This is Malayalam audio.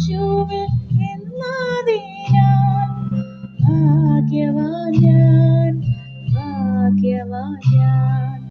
യേശുവിൽ എന്നതിനാൽ ഭാഗ്യവാൻ ഞാൻ ഭാഗ്യവാൻ ഞാൻ